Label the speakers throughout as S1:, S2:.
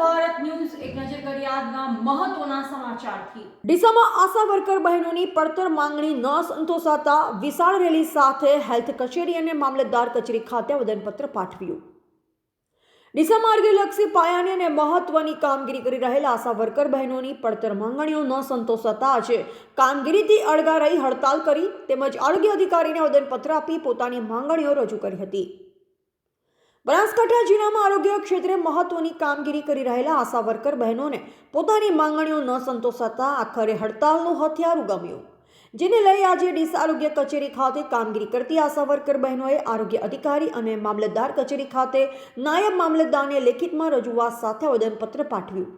S1: Bharat news એક નજર કરી આજના મહત્વના સમાચારથી.
S2: ડીસામાં આશા વર્કર બહેનોની પડતર માંગણી ન સંતોષાતા વિશાળ રેલી સાથે હેલ્થ કચેરી અને મામલતદાર કચેરી ખાતે આવેદનપત્ર પાઠવ્યું. ડિસા માર્ગલક્ષી પાયાની અને મહત્વની કામગીરી કરી રહેલા આશા વર્કર બહેનોની પડતર માંગણીઓ ન સંતોષાતા આજે કામગીરીથી અળગા રહી હડતાલ કરી તેમજ અળગી અધિકારીને આવેદનપત્ર આપી પોતાની માંગણીઓ રજૂ કરી હતી. બનાસકાંઠા જિલ્લામાં આરોગ્ય ક્ષેત્રે મહત્વની કામગીરી કરી રહેલા આશા વર્કર બહેનોને પોતાની માંગણીઓ ન સંતોષાતા આખરે હડતાલનું હથિયાર ઉગમ્યું. જેને લઈ આજે ડીસા આરોગ્ય કચેરી ખાતે કામગીરી કરતી આશા વર્કર બહેનોએ આરોગ્ય અધિકારી અને મામલતદાર કચેરી ખાતે નાયબ મામલતદારને લેખિતમાં રજૂઆત સાથે આવેદનપત્ર પાઠવ્યું.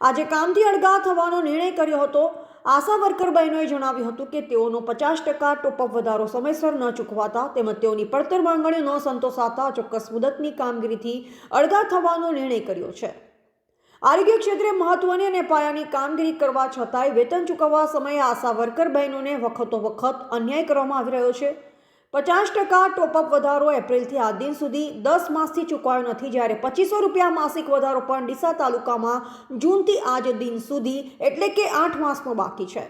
S2: આજે કામથી અળગા થવાનો નિર્ણય કર્યો હતો. આશા વર્કર બહેનોએ જણાવ્યું હતું કે તેઓનો પચાસ ટકા ટોપઅપ વધારો સમયસર ન ચૂકવાતા તેમજ તેઓની પડતર માંગણીઓ ન સંતોષાતા ચોક્કસ મુદતની કામગીરીથી અળગા થવાનો નિર્ણય કર્યો છે. આરોગ્ય ક્ષેત્રે મહત્વની અને પાયાની કામગીરી કરવા છતાંય વેતન ચૂકવવા સમયે આશા વર્કર બહેનોને વખતો વખત અન્યાય કરવામાં આવી રહ્યો છે. પચાસ ટકા ટોપઅપ વધારો એપ્રિલથી આ દિન સુધી દસ માસથી ચૂકવાયો નથી. જ્યારે પચીસો રૂપિયા માસિક વધારો પણ ડીસા તાલુકામાં જૂનથી આજ દિન સુધી એટલે કે આઠ માસનો બાકી છે.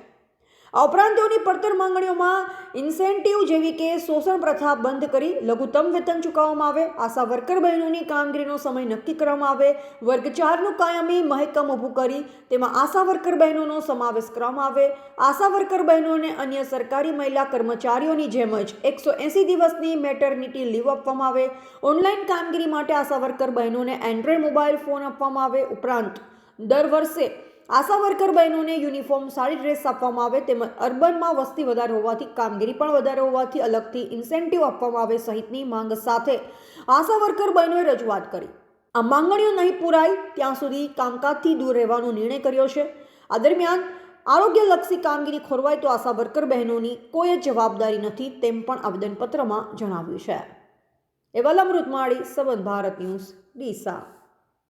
S2: આ ઉપરાંત તેઓની પડતર માંગણીઓમાં ઇન્સેન્ટિવ જેવી કે શોષણ પ્રથા બંધ કરી લઘુત્તમ વેતન ચૂકવવામાં આવે. આશા વર્કર બહેનોની કામગીરીનો સમય નક્કી કરવામાં આવે. વર્ગ ચારનું કાયમી મહેકમ ઊભું કરી તેમાં આશા વર્કર બહેનોનો સમાવેશ કરવામાં આવે. આશા વર્કર બહેનોને અન્ય સરકારી મહિલા કર્મચારીઓની જેમ જ એકસો એંસી દિવસની મેટર્નિટી લીવ આપવામાં આવે. ઓનલાઈન કામગીરી માટે આશા વર્કર બહેનોને એન્ડ્રોઈડ મોબાઈલ ફોન આપવામાં આવે. ઉપરાંત દર વર્ષે આશા વર્કર બહેનોને યુનિફોર્મ સારી ડ્રેસ આપવામાં આવે તેમજ અર્બનમાં વસ્તી વધારે હોવાથી કામગીરી પણ વધારે હોવાથી અલગથી ઇન્સેન્ટિવ આપવામાં આવે સહિતની માંગ સાથે આશા વર્કર બહેનોએ રજૂઆત કરી. આ માંગણીઓ નહીં પૂરાય ત્યાં સુધી કામકાજથી દૂર રહેવાનો નિર્ણય કર્યો છે. આ દરમિયાન આરોગ્યલક્ષી કામગીરી ખોરવાય તો આશા વર્કર બહેનોની કોઈ જ જવાબદારી નથી તેમ પણ આવેદનપત્રમાં જણાવ્યું છે. એવાલા મૃતમાળી સંબંધ ભારત ન્યૂઝ, ડીસા.